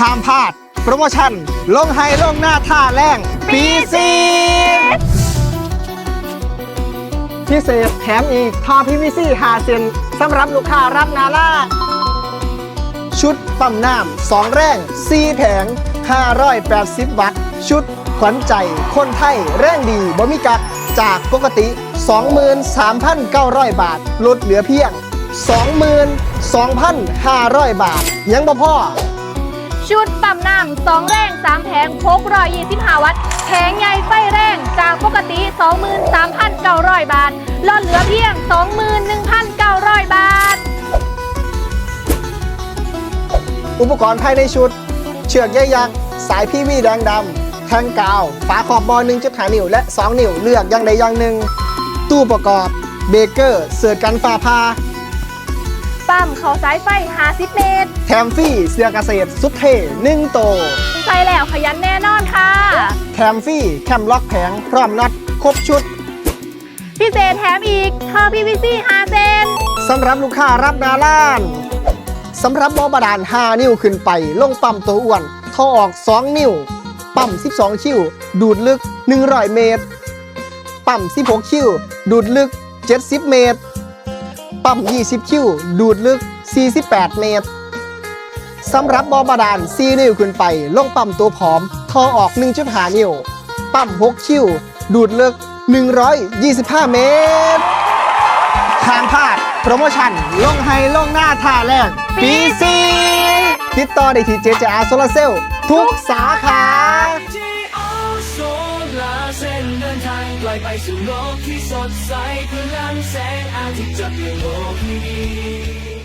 ห้ามพลาด โปรโมชั่น ลงไฮลงหน้าท่าแรงปีซีพิเศษแถมอีกทอพีวีซีหาเซนสำหรับลูกค้ารับนาล่า ชุดปั๊มน้ำสองแรง4แผง 580 วัตต์ ชุดขวัญใจ คนไทย แรงดีบมีกักจากปกติ 23,900 บาท ลดเหลือเพียง 22,500 บาท ยังบ่พ่อ ชุดปั๊มน้ำสองแรงสามแผงพกรอยยี่สิบห้าวัตต์แผงใหญ่ไฟแรงจากปกติ 23,900 บาท ลดเหลือเพียง 21,900 บาท อุปกรณ์ภายในชุด เชือกใยยักษ์สายพีวีแดงดำแทงกาว ฝาขอบบอล1.5นิ้วและ 2 นิ้วเลือกอย่างใดอย่างหนึ่ง ตู้ประกอบ เบเกอร์ เสือกันฟ้าพา ปั๊มเขาสายไฟ 50 เมตร แถมฟรี่เสื้อเกษตรสุดเท่หนึ่งโตวใส่แล้วขยันแน่นอนค่ะ แถมฟรี่แคมล็อกแผงพร้อมน็อตครบชุดพิเศษแถมอีกเธอ PVC 5เซนสำหรับลูกค้ารับนาล้านสำหรับบ่อบาดาล5นิ้วขึ้นไป ลงปั๊มตัวอ้วนท่อออก 2 นิ้ว ปั๊ม 12 คิว ดูดลึก 100 เมตร ปั๊ม 16 คิว ดูดลึก 70 เมตร ปั๊ม 20 คิว ดูดลึก 48 เมตร สำหรับบอบาดาล 4 นิ้วขึ้นไป ลงปั๊มตัวผอมท่อออก 1.5 นิ้ว ปั๊ม 6 คิว ดูดลึก 125 เมตรทางพลาดโปรโมชั่น ลงไฮลงหน้าท่าแรกปีซีติดต่อได้ที่เจเจอาโซลาเซล ทุกสาขา นทางไกลไปสู่โลกที่สดใสพลังแสงอาทิตย์จะเปลี่ยนโลกนี้